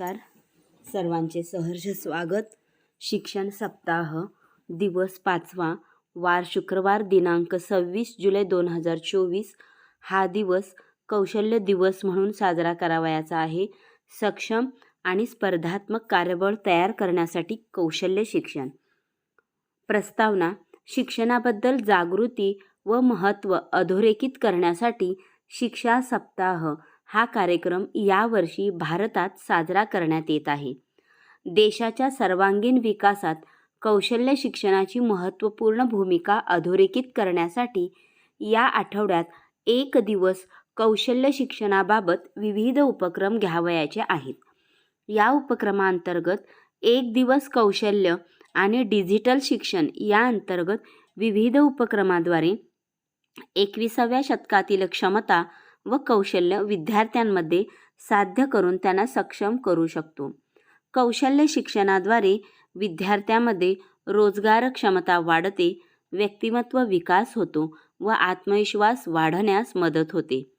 नमस्कार. सर्वांचे सहर्ष स्वागत. शिक्षण सप्ताह दिवस पाचवा. वार शुक्रवार दिनांक सव्वीस जुलै दोन हजार चोवीस. हा दिवस कौशल्य दिवस म्हणून साजरा करावयाचा आहे. सक्षम आणि स्पर्धात्मक कार्यबळ तयार करण्यासाठी कौशल्य शिक्षण. प्रस्तावना शिक्षणाबद्दल जागृती व महत्त्व अधोरेखित करण्यासाठी शिक्षा सप्ताह हा कार्यक्रम यावर्षी भारतात साजरा करण्यात येत आहे. देशाच्या सर्वांगीण विकासात कौशल्य शिक्षणाची महत्त्वपूर्ण भूमिका अधोरेखित करण्यासाठी या आठवड्यात एक दिवस कौशल्य शिक्षणाबाबत विविध उपक्रम घ्यावयाचे आहेत. या उपक्रमांतर्गत एक दिवस कौशल्य आणि डिजिटल शिक्षण या अंतर्गत विविध उपक्रमाद्वारे एकविसाव्या शतकातील क्षमता व कौशल्य विद्यार्थ्यांमध्ये साध्य करून त्यांना सक्षम करू शकतो. कौशल्य शिक्षणाद्वारे विद्यार्थ्यामध्ये रोजगार क्षमता वाढते व्यक्तिमत्व विकास होतो व आत्मविश्वास वाढण्यास मदत होते.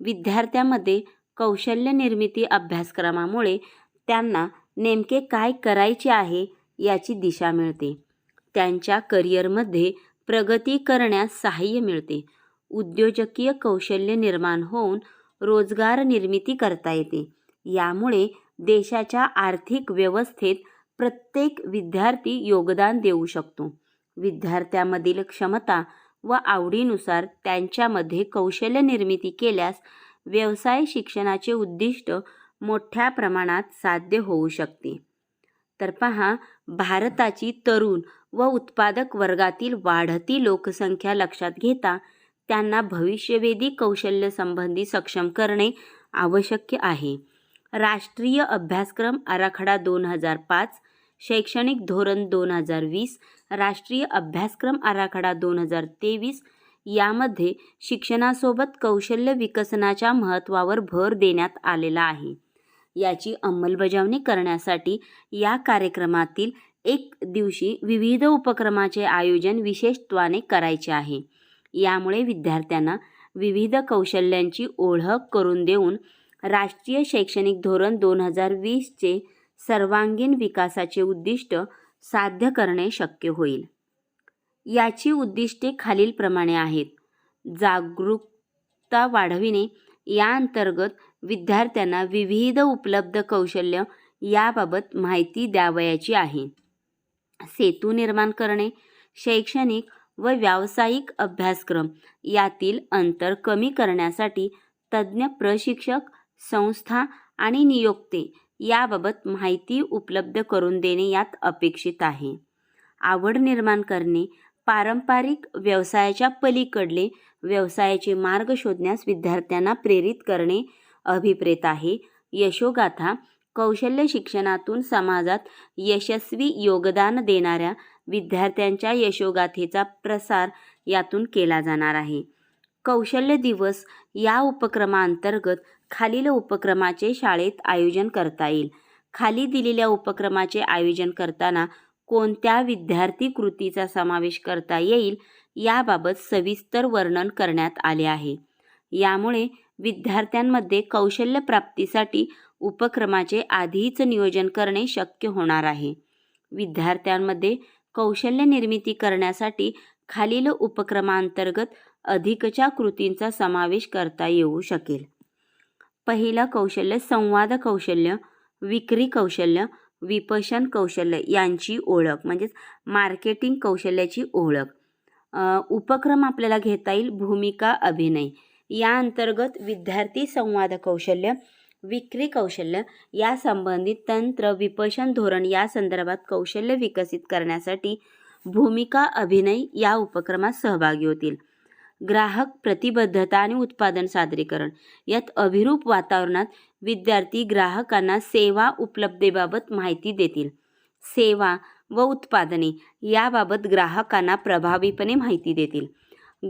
विद्यार्थ्यामध्ये कौशल्य निर्मिती अभ्यासक्रमामुळे त्यांना नेमके काय करायचे आहे याची दिशा मिळते. त्यांच्या करिअरमध्ये प्रगती करण्यास सहाय्य मिळते. उद्योजकीय कौशल्य निर्माण होऊन रोजगार निर्मिती करता येते. यामुळे देशाच्या आर्थिक व्यवस्थेत प्रत्येक विद्यार्थी योगदान देऊ शकतो. विद्यार्थ्यामधील क्षमता व आवडीनुसार त्यांच्यामध्ये कौशल्य निर्मिती केल्यास व्यवसाय शिक्षणाचे उद्दिष्ट मोठ्या प्रमाणात साध्य होऊ शकते. तर पहा भारताची तरुण व उत्पादक वर्गातील वाढती लोकसंख्या लक्षात घेता त्यांना भविष्यवेधी कौशल्य संबंधी सक्षम करणे आवश्यक आहे. राष्ट्रीय अभ्यासक्रम आराखडा दोन हजार पाच शैक्षणिक धोरण दोन हजार वीस राष्ट्रीय अभ्यासक्रम आराखडा दोन हजार तेवीस यामध्ये शिक्षणासोबत कौशल्य विकसनाच्या महत्त्वावर भर देण्यात आलेला आहे. याची अंमलबजावणी करण्यासाठी या कार्यक्रमातील एक दिवशी विविध उपक्रमाचे आयोजन विशेषत्वाने करायचे आहे. यामुळे विद्यार्थ्यांना विविध कौशल्यांची ओळख करून देऊन राष्ट्रीय शैक्षणिक धोरण दोन हजार वीसचे सर्वांगीण विकासाचे उद्दिष्ट साध्य करणे शक्य होईल. याची उद्दिष्टे खालीलप्रमाणे आहेत. जागरूकता वाढविणे या अंतर्गत विद्यार्थ्यांना विविध उपलब्ध कौशल्य याबाबत माहिती द्यावयाची आहे. सेतू निर्माण करणे शैक्षणिक व व्यावसायिक अभ्यासक्रम. यातील अंतर कमी करण्यासाठी तज्ज्ञ प्रशिक्षक संस्था आणि नियोक्ते याबाबत माहिती उपलब्ध करून देणे यात अपेक्षित आहे. आवड निर्माण करणे पारंपरिक व्यवसायाच्या पलीकडले व्यवसायाचे मार्ग शोधण्यास विद्यार्थ्यांना प्रेरित करणे अभिप्रेत आहे. यशोगाथा कौशल्य शिक्षणातून समाजात यशस्वी योगदान देणाऱ्या विद्यार्थ्यांच्या यशोगाथेचा प्रसार यातून केला जाणार आहे. कौशल्य दिवस या उपक्रमाअंतर्गत खालील उपक्रमाचे शाळेत आयोजन करता येईल. खाली दिलेल्या उपक्रमाचे आयोजन करताना कोणत्या विद्यार्थी कृतीचा समावेश करता येईल याबाबत सविस्तर वर्णन करण्यात आले आहे. यामुळे विद्यार्थ्यांमध्ये कौशल्य प्राप्तीसाठी उपक्रमाचे आधीच नियोजन करणे शक्य होणार आहे. विद्यार्थ्यांमध्ये कौशल्य निर्मिती करण्यासाठी खालील उपक्रमांतर्गत अधिकच्या कृतींचा समावेश करता येऊ शकेल. पहिलं कौशल्य संवाद कौशल्य विक्री कौशल्य विपशन कौशल्य यांची ओळख म्हणजेच मार्केटिंग कौशल्याची ओळख. उपक्रम आपल्याला घेता येईल भूमिका अभिनय. या अंतर्गत विद्यार्थी संवाद कौशल्य विक्री कौशल्य या संबंधित तंत्र विपशन धोरण या संदर्भात कौशल्य विकसित करण्यासाठी भूमिका अभिनय या उपक्रमात सहभागी होतील. ग्राहक प्रतिबद्धता आणि उत्पादन सादरीकरण. यात अभिरूप वातावरणात विद्यार्थी ग्राहकांना सेवा उपलब्धेबाबत माहिती देतील. सेवा व उत्पादने याबाबत ग्राहकांना प्रभावीपणे माहिती देतील.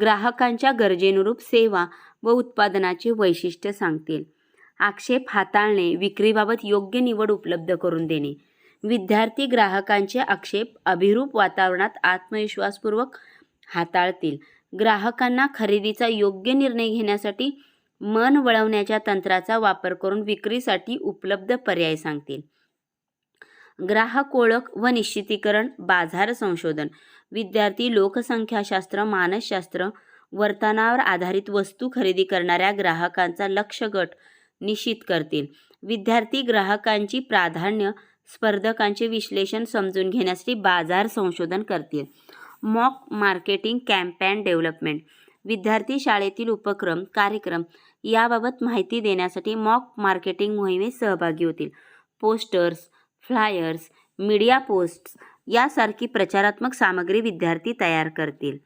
ग्राहकांच्या गरजेनुरूप सेवा व उत्पादनाचे वैशिष्ट्य सांगतील. आक्षेप हाताळणे विक्रीबाबत योग्य निवड उपलब्ध करून देणे. विद्यार्थी ग्राहकांचे आक्षेप अभिरूप वातावरणात आत्मविश्वासपूर्वक हाताळतील. ग्राहकांना खरेदीचा योग्य निर्णय घेण्यासाठी मन वळवण्याच्या तंत्राचा वापर करून विक्रीसाठी उपलब्ध पर्याय सांगतील. ग्राहक ओळख व निश्चितीकरण बाजार संशोधन. विद्यार्थी लोकसंख्याशास्त्र मानसशास्त्र वर्तनावर आधारित वस्तू खरेदी करणाऱ्या ग्राहकांचा लक्ष गट निश्चित करतील. विद्यार्थी ग्राहकांची प्राधान्य स्पर्धकांचे विश्लेषण समजून घेण्यासाठी बाजार संशोधन करतील. Mock marketing campaign development. विद्यार्थी शाळेतील उपक्रम कार्यक्रम याबाबत माहिती देण्यासाठी मॉक मार्केटिंग मोहिमेत सहभागी होतील. पोस्टर्स फ्लायर्स मीडिया पोस्ट्स यासारखी प्रचारात्मक सामग्री विद्यार्थी तयार करतील.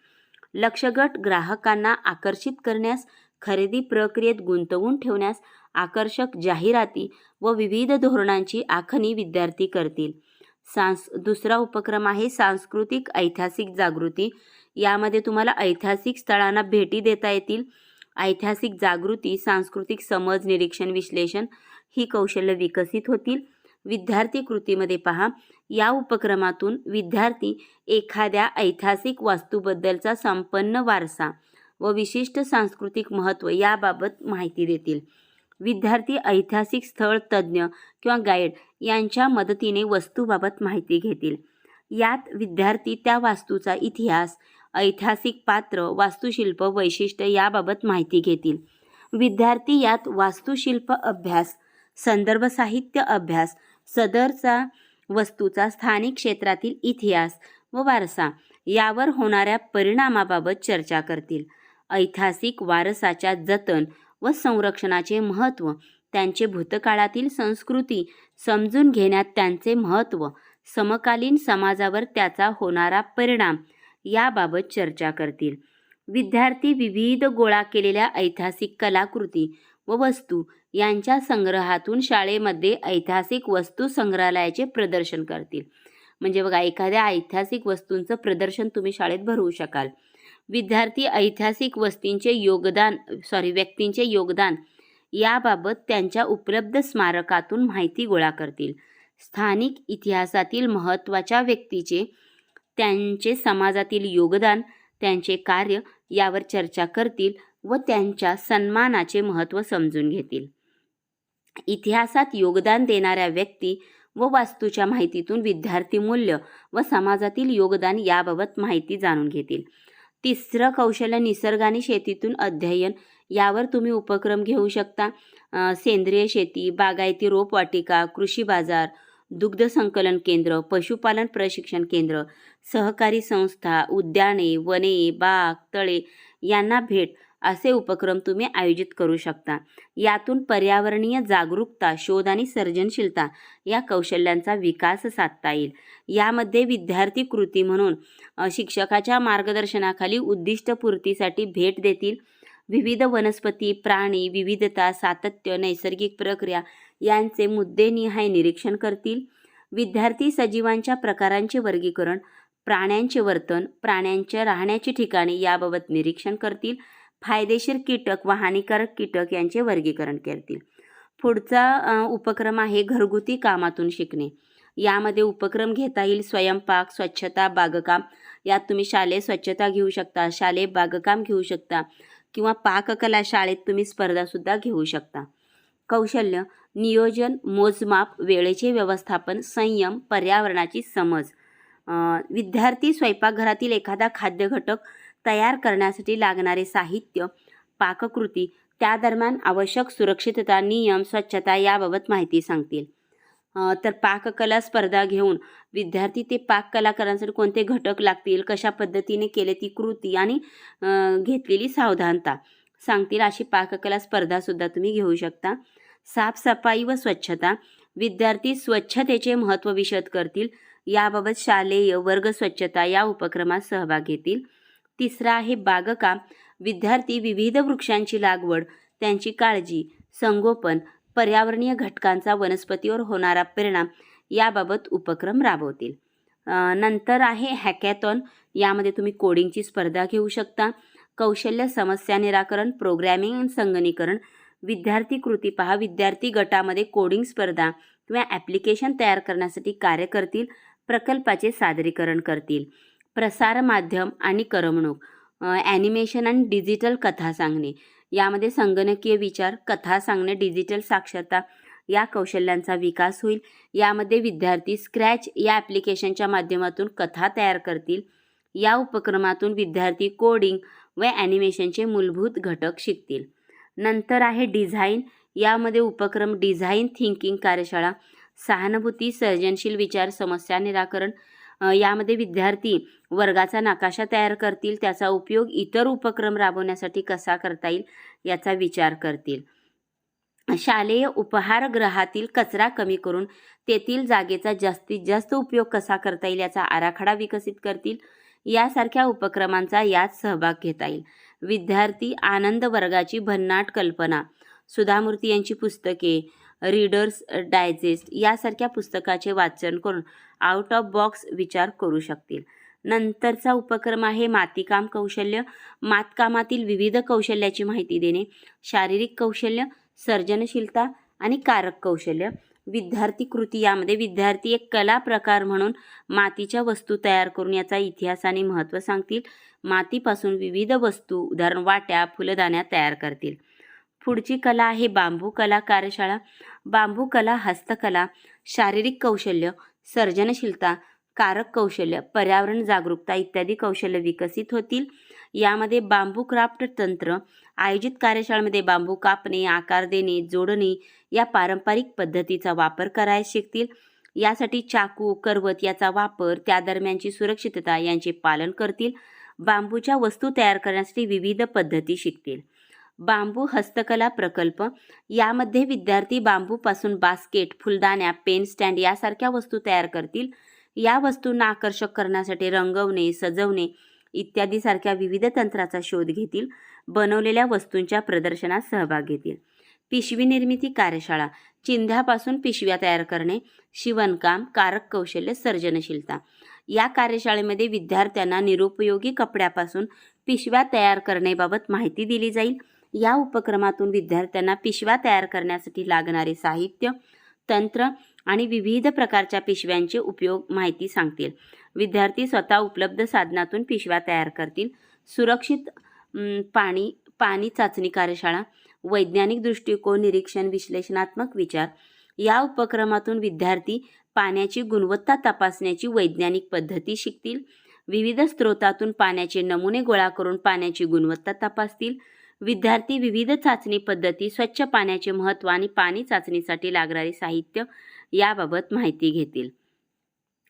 लक्षगट ग्राहकांना आकर्षित करण्यास खरेदी प्रक्रियेत गुंतवून ठेवण्यास आकर्षक जाहिराती व विविध धोरणांची आखणी विद्यार्थी करतील. सांस दुसरा उपक्रम आहे सांस्कृतिक ऐतिहासिक जागृती. यामध्ये तुम्हाला ऐतिहासिक स्थळांना भेटी देता येतील. ऐतिहासिक जागृती सांस्कृतिक समज निरीक्षण विश्लेषण ही कौशल्य विकसित होतील. विद्यार्थी कृतीमध्ये पहा या उपक्रमातून विद्यार्थी एखाद्या ऐतिहासिक वास्तूबद्दलचा संपन्न वारसा व विशिष्ट सांस्कृतिक महत्त्व याबाबत माहिती देतील. विद्यार्थी ऐतिहासिक स्थळ तज्ज्ञ किंवा गाईड यांच्या मदतीने वस्तूबाबत माहिती घेतील. यात विद्यार्थी त्या वास्तूचा इतिहास ऐतिहासिक पात्र वास्तुशिल्प वैशिष्ट्य याबाबत माहिती घेतील. विद्यार्थी यात वास्तुशिल्प अभ्यास संदर्भ साहित्य अभ्यास सदरचा वस्तूचा स्थानिक क्षेत्रातील इतिहास व वारसा यावर होणाऱ्या परिणामाबाबत चर्चा करतील. ऐतिहासिक वारसाच्या जतन व संरक्षणाचे महत्त्व त्यांचे भूतकाळातील संस्कृती समजून घेण्यात त्यांचे महत्त्व समकालीन समाजावर त्याचा होणारा परिणाम याबाबत चर्चा करतील. विद्यार्थी विविध गोळा केलेल्या ऐतिहासिक कलाकृती व वस्तू यांच्या संग्रहातून शाळेमध्ये ऐतिहासिक वस्तू संग्रहालयाचे प्रदर्शन करतील. म्हणजे बघा एखाद्या ऐतिहासिक वस्तूंचं प्रदर्शन तुम्ही शाळेत भरवू शकाल. विद्यार्थी ऐतिहासिक वस्तींचे योगदान सॉरी व्यक्तींचे योगदान याबाबत त्यांच्या उपलब्ध स्मारकातून माहिती गोळा करतील. स्थानिक इतिहासातील महत्त्वाच्या व्यक्तीचे त्यांचे समाजातील योगदान त्यांचे कार्य यावर चर्चा करतील व त्यांच्या सन्मानाचे महत्त्व समजून घेतील. इतिहासात योगदान देणाऱ्या व्यक्ती व वास्तूच्या माहितीतून विद्यार्थी मूल्य व समाजातील योगदान याबाबत माहिती जाणून घेतील. तिसरं कौशल्य निसर्ग आणि शेतीतून अध्ययन. यावर तुम्ही उपक्रम घेऊ शकता. सेंद्रिय शेती बागायती रोपवाटिका कृषी बाजार दुग्ध संकलन केंद्र पशुपालन प्रशिक्षण केंद्र सहकारी संस्था उद्याने वने बाग तळे यांना भेट. असे उपक्रम तुम्ही आयोजित करू शकता. यातून पर्यावरणीय जागरूकता शोध आणि सर्जनशीलता या कौशल्यांचा विकास साधता येईल. यामध्ये विद्यार्थी कृती म्हणून शिक्षकाच्या मार्गदर्शनाखाली उद्दिष्टपूर्तीसाठी भेट देतील. विविध वनस्पती प्राणी विविधता सातत्य नैसर्गिक प्रक्रिया यांचे मुद्देनिहाय निरीक्षण करतील. विद्यार्थी सजीवांच्या प्रकारांचे वर्गीकरण प्राण्यांचे वर्तन प्राण्यांच्या राहण्याची ठिकाणे याबाबत निरीक्षण करतील. फायदेशीर कीटक व हानिकारक कीटक यांचे वर्गीकरण करतील. पुढचा उपक्रम आहे घरगुती कामातून शिकणे. यामध्ये उपक्रम घेता येईल स्वयंपाक स्वच्छता बागकाम. यात तुम्ही शालेय स्वच्छता घेऊ शकता शालेय बागकाम घेऊ शकता किंवा पाककला शाळेत तुम्ही स्पर्धासुद्धा घेऊ शकता. कौशल्य नियोजन मोजमाप वेळेचे व्यवस्थापन संयम पर्यावरणाची समज. विद्यार्थी स्वयंपाकघरातील एखादा खाद्य घटक तयार करण्यासाठी लागणारे साहित्य पाककृती त्या दरम्यान आवश्यक सुरक्षितता नियम स्वच्छता याबाबत माहिती सांगतील. तर पाककला स्पर्धा घेऊन विद्यार्थी ते पाककला करण्यासाठी कोणते घटक लागतील कशा पद्धतीने केले ती कृती आणि घेतलेली सावधानता सांगतील अशी पाककला स्पर्धासुद्धा तुम्ही घेऊ शकता. साफसफाई व स्वच्छता विद्यार्थी स्वच्छतेचे महत्त्व विशद करतील याबाबत शालेय वर्ग स्वच्छता या उपक्रमात सहभाग घेतील. तिसरा आहे बागकाम. विद्यार्थी विविध वृक्षांची लागवड त्यांची काळजी संगोपन पर्यावरणीय घटकांचा वनस्पतीवर होणारा परिणाम याबाबत उपक्रम राबवतील. नंतर आहे हॅकॅथॉन. यामध्ये तुम्ही कोडिंगची स्पर्धा घेऊ शकता. कौशल्य समस्या निराकरण प्रोग्रॅमिंग आणि संगणीकरण. विद्यार्थी कृती पहा. विद्यार्थी गटामध्ये कोडिंग स्पर्धा किंवा ॲप्लिकेशन तयार करण्यासाठी कार्य करतील. प्रकल्पाचे सादरीकरण करतील. प्रसार माध्यम आणि करमणूक ॲनिमेशन आणि डिजिटल कथा सांगणे. यामध्ये संगणकीय विचार कथा सांगणे डिजिटल साक्षरता या कौशल्यांचा विकास होईल. यामध्ये विद्यार्थी स्क्रॅच या ॲप्लिकेशनच्या माध्यमातून कथा तयार करतील. या उपक्रमातून विद्यार्थी कोडिंग व ॲनिमेशनचे मूलभूत घटक शिकतील. नंतर आहे डिझाईन यामध्ये उपक्रम डिझाईन थिंकिंग कार्यशाळा सहानुभूती सर्जनशील विचार समस्या निराकरण यामध्ये विद्यार्थी वर्गाचा नकाशा तयार करतील त्याचा उपयोग इतर उपक्रम राबवण्यासाठी कसा करता येईल याचा विचार करतील. शालेय उपहारगृहातील कचरा कमी करून तेथील जागेचा जास्तीत जास्त उपयोग कसा करता येईल याचा आराखडा विकसित करतील यासारख्या उपक्रमांचा यात सहभाग घेता येईल. विद्यार्थी आनंद वर्गाची भन्नाट कल्पना सुधामूर्ती यांची पुस्तके रीडर्स डायजेस्ट यासारख्या पुस्तकाचे वाचन करून आउट ऑफ बॉक्स विचार करू शकतील. नंतरचा उपक्रम आहे मातीकाम कौशल्य. मातकामातील विविध कौशल्याची माहिती देणे शारीरिक कौशल्य सर्जनशीलता आणि कारक कौशल्य. विद्यार्थी कृती यामध्ये विद्यार्थी एक कला प्रकार म्हणून मातीच्या वस्तू तयार करून याचा इतिहास आणि महत्त्व सांगतील. मातीपासून विविध वस्तू उदाहरण वाट्या फुलदाण्या तयार करतील. पुढची कला आहे बांबू कला कार्यशाळा. बांबू कला हस्तकला शारीरिक कौशल्य सर्जनशीलता कारक कौशल्य पर्यावरण जागरूकता इत्यादी कौशल्य विकसित होतील. यामध्ये बांबू क्राफ्ट तंत्र आयोजित कार्यशाळेमध्ये बांबू कापणे आकार देणे जोडणे या पारंपरिक पद्धतीचा वापर करायला शिकतील. यासाठी चाकू करवत याचा वापर त्या दरम्यानची सुरक्षितता यांचे पालन करतील. बांबूच्या वस्तू तयार करण्यासाठी विविध पद्धती शिकतील. बांबू हस्तकला प्रकल्प. यामध्ये विद्यार्थी बांबूपासून बास्केट फुलदाण्या पेन स्टँड यासारख्या वस्तू तयार करतील. या वस्तूंना आकर्षक करण्यासाठी रंगवणे सजवणे इत्यादी सारख्या विविध तंत्राचा शोध घेतील. बनवलेल्या वस्तूंच्या प्रदर्शनात सहभाग घेतील. पिशवी निर्मिती कार्यशाळा. चिंध्यापासून पिशव्या तयार करणे. शिवणकाम कारक कौशल्य सर्जनशीलता. या कार्यशाळेमध्ये विद्यार्थ्यांना निरुपयोगी कपड्यापासून पिशव्या तयार करण्याबाबत माहिती दिली जाईल. या उपक्रमातून विद्यार्थ्यांना पिशव्या तयार करण्यासाठी लागणारे साहित्य तंत्र आणि विविध प्रकारच्या पिशव्यांचे उपयोग माहिती सांगतील. विद्यार्थी स्वतः उपलब्ध साधनातून पिशव्या तयार करतील. सुरक्षित पाणी पाणी चाचणी कार्यशाळा वैज्ञानिक दृष्टिकोन निरीक्षण विश्लेषणात्मक विचार. या उपक्रमातून विद्यार्थी पाण्याची गुणवत्ता तपासण्याची वैज्ञानिक पद्धती शिकतील. विविध स्रोतातून पाण्याचे नमुने गोळा करून पाण्याची गुणवत्ता तपासतील. विद्यार्थी विविध चाचणी पद्धती स्वच्छ पाण्याचे महत्त्व आणि पाणी चाचणीसाठी लागणारे साहित्य याबाबत माहिती घेतील.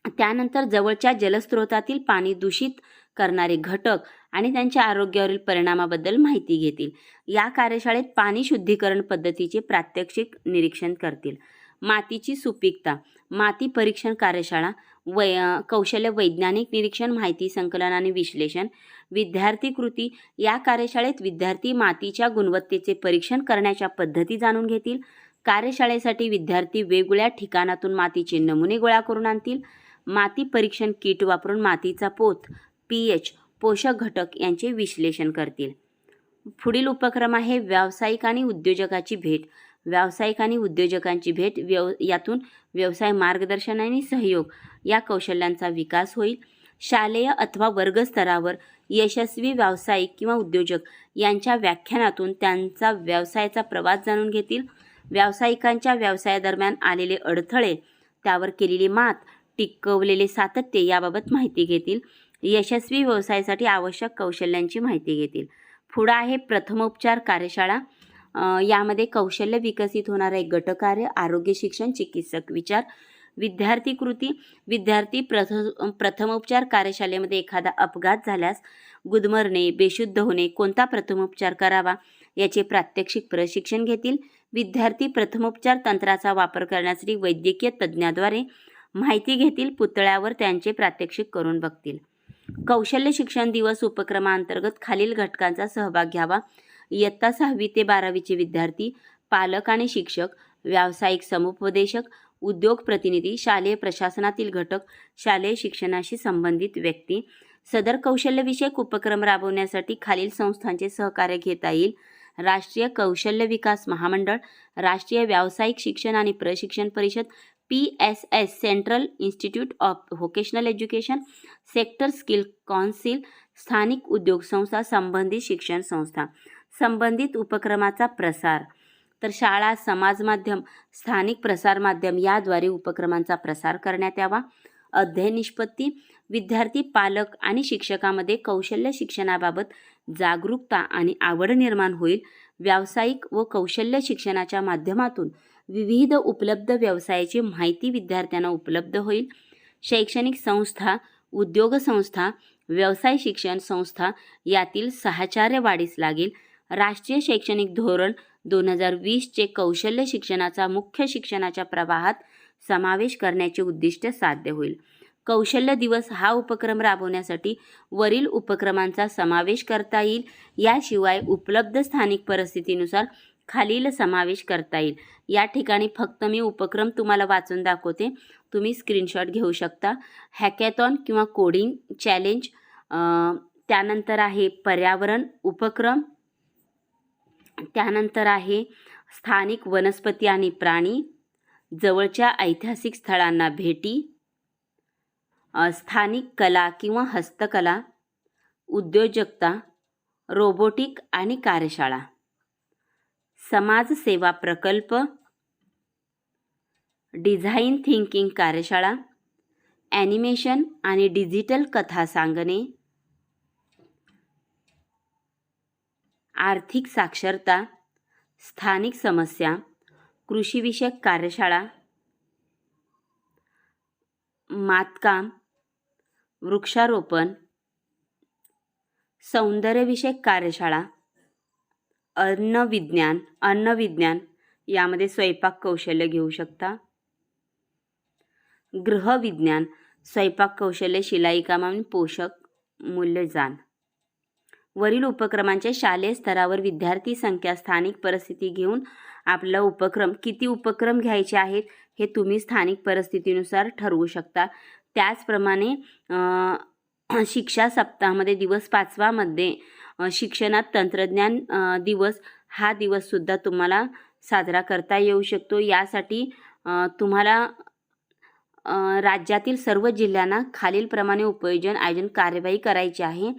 त्यानंतर जवळच्या जलस्रोतातील पाणी दूषित करणारे घटक आणि त्यांच्या आरोग्यावरील परिणामाबद्दल माहिती घेतील. या कार्यशाळेत पाणी शुद्धीकरण पद्धतीचे प्रात्यक्षिक निरीक्षण करतील. मातीची सुपीकता माती परीक्षण कार्यशाळा वै कौशल्य वैज्ञानिक निरीक्षण माहिती संकलन आणि विश्लेषण विद्यार्थी कृती या कार्यशाळेत विद्यार्थी मातीच्या गुणवत्तेचे परीक्षण करण्याच्या पद्धती जाणून घेतील. कार्यशाळेसाठी विद्यार्थी वेगवेगळ्या ठिकाणातून मातीचे नमुने गोळा करून आणतील. माती परीक्षण किट वापरून मातीचा पोत पी एच पोषक घटक यांचे विश्लेषण करतील. पुढील उपक्रम आहे व्यावसायिक आणि उद्योजकाची भेट. व्यावसायिक आणि उद्योजकांची भेट व्यव यातून व्यवसाय मार्गदर्शन आणि सहयोग या कौशल्यांचा विकास होईल. शालेय अथवा वर्गस्तरावर यशस्वी व्यावसायिक किंवा उद्योजक यांच्या व्याख्यानातून त्यांचा व्यवसायाचा प्रवास जाणून घेतील. व्यावसायिकांच्या व्यवसायादरम्यान आलेले अडथळे त्यावर केलेली मात टिकवलेले सातत्य याबाबत माहिती घेतील. यशस्वी व्यवसायासाठी आवश्यक कौशल्यांची माहिती घेतील. पुढं आहे प्रथमोपचार कार्यशाळा. यामध्ये कौशल्य विकसित होणारे गटकार्य आरोग्य शिक्षण चिकित्सक विचार. विद्यार्थी कृती विद्यार्थी प्रथ प्रथमोपचार कार्यशाळेमध्ये एखादा अपघात झाल्यास गुदमरणे बेशुद्ध होणे कोणता प्रथमोपचार करावा याचे प्रात्यक्षिक प्रशिक्षण घेतील. विद्यार्थी प्रथमोपचार तंत्राचा वापर करण्यासाठी वैद्यकीय तज्ज्ञाद्वारे माहिती घेतील पुतळ्यावर त्यांचे प्रात्यक्षिक करून बघतील. कौशल्य शिक्षण दिवस उपक्रमांतर्गत खालील घटकांचा सहभाग घ्यावा. इयत्ता सहावी ते बारावीचे विद्यार्थी पालक आणि शिक्षक व्यावसायिक समुपदेशक उद्योग प्रतिनिधी शालेय प्रशासनातील घटक शालेय शिक्षणाशी संबंधित व्यक्ती. सदर कौशल्यविषयक उपक्रम राबवण्यासाठी खालील संस्थांचे सहकार्य घेता येईल. राष्ट्रीय कौशल्य विकास महामंडळ राष्ट्रीय व्यावसायिक शिक्षण आणि प्रशिक्षण परिषद P S S central institute of vocational education sector skill council स्थानिक उद्योग संस्था संबंधित शिक्षण संस्था. संबंधित उपक्रमाचा प्रसार तर शाळा समाज माध्यम स्थानिक प्रसारमाध्यम याद्वारे उपक्रमांचा प्रसार करण्यात यावा. अध्ययन निष्पत्ती विद्यार्थी पालक आणि शिक्षकामध्ये कौशल्य शिक्षणाबाबत जागरूकता आणि आवड निर्माण होईल. व्यावसायिक व कौशल्य शिक्षणाच्या माध्यमातून विविध उपलब्ध व्यवसायाची माहिती विद्यार्थ्यांना उपलब्ध होईल. शैक्षणिक संस्था उद्योग संस्था व्यवसाय शिक्षण संस्था यातील साहचर्य वाढीस लागेल. राष्ट्रीय शैक्षणिक धोरण दोन हजार वीसचे कौशल्य शिक्षणाचा मुख्य शिक्षणाच्या प्रवाहात समावेश करण्याचे उद्दिष्ट साध्य होईल. कौशल्य दिवस हा उपक्रम राबवण्यासाठी वरील उपक्रमांचा समावेश करता येईल. याशिवाय उपलब्ध स्थानिक परिस्थितीनुसार खालील समावेश करता येईल. या ठिकाणी फक्त मी उपक्रम तुम्हाला वाचून दाखवते. तुम्ही स्क्रीनशॉट घेऊ शकता. हॅकॅथॉन किंवा कोडिंग चॅलेंज त्यानंतर आहे पर्यावरण उपक्रम त्यानंतर आहे स्थानिक वनस्पती आणि प्राणी जवळच्या ऐतिहासिक स्थळांना भेटी स्थानिक कला किंवा हस्तकला उद्योजकता रोबोटिक आणि कार्यशाळा समाजसेवा प्रकल्प डिझाईन थिंकिंग कार्यशाळा ॲनिमेशन आणि डिजिटल कथा सांगणे आर्थिक साक्षरता स्थानिक समस्या कृषीविषयक कार्यशाळा मातकाम वृक्षारोपण सौंदर्यविषयक कार्यशाळा अन्नविज्ञान अन्नविज्ञान यामध्ये स्वयंपाक कौशल्य घेऊ शकता. गृहविज्ञान स्वयंपाक कौशल्य शिलाईकाम आणि पोषक मूल्य जाण. वरील उपक्रमांच्या शालेय स्तरावर विद्यार्थी संख्या स्थानिक परिस्थिती घेऊन आपला उपक्रम किती उपक्रम घ्यायचे आहेत हे तुम्ही स्थानिक परिस्थितीनुसार ठरवू शकता. त्याचप्रमाणे शिक्षा सप्ताहामध्ये दिवस पाचवामध्ये शिक्षणात तंत्रज्ञान दिवस हा दिवससुद्धा तुम्हाला साजरा करता येऊ शकतो. यासाठी तुम्हाला राज्यातील सर्व जिल्ह्यांना खालीलप्रमाणे उपयोजन आयोजन कार्यवाही करायची आहे.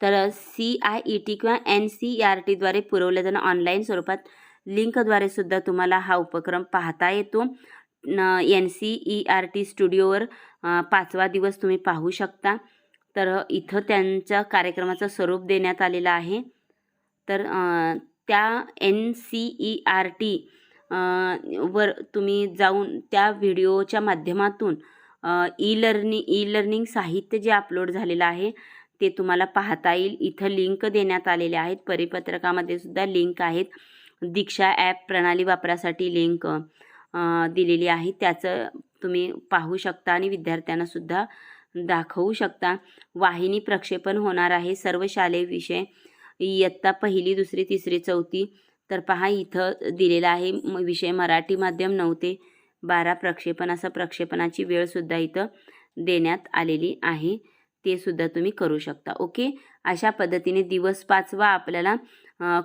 तर सी आय ई टी किंवा एन सी ई आर टीद्वारे पुरवल्या जाणं ऑनलाईन स्वरूपात लिंकद्वारे सुद्धा तुम्हाला हा उपक्रम पाहता येतो. N C E R T स्टुडिओवर पाचवा दिवस तुम्ही पाहू शकता. तर इथं त्यांच्या कार्यक्रमाचं स्वरूप देण्यात आलेलं आहे. तर त्या N C E R T वर तुम्ही जाऊन त्या व्हिडिओच्या माध्यमातून ई लर्निंग ई लर्निंग साहित्य जे अपलोड झालेलं आहे ते तुम्हाला पाहता येईल. इथं लिंक देण्यात आलेले आहेत. परिपत्रकामध्ये सुद्धा लिंक आहेत. दीक्षा ॲप प्रणाली वापरासाठी लिंक दिलेली आहे. त्याचं तुम्ही पाहू शकता आणि विद्यार्थ्यांनासुद्धा दाखवू शकता. वाहिनी प्रक्षेपण होणार आहे. सर्व शालेय विषय इयत्ता पहिली दुसरी तिसरी चौथी तर पहा इथं दिलेला आहे म- विषय मराठी माध्यम नऊ ते बारा प्रक्षेपण. असं प्रक्षेपणाची वेळसुद्धा इथं देण्यात आलेली आहे. ते सुद्धा तुम्ही करू शकता ओके? अशा पद्धतीने दिवस पाचवा आपल्याला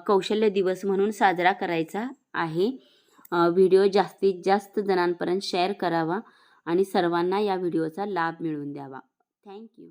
कौशल्य दिवस म्हणून साजरा करायचा आहे. व्हिडिओ जास्तीत जास्त जणांपर्यंत शेअर करावा आणि सर्वांना या व्हिडिओचा लाभ मिळवून द्यावा. थँक्यू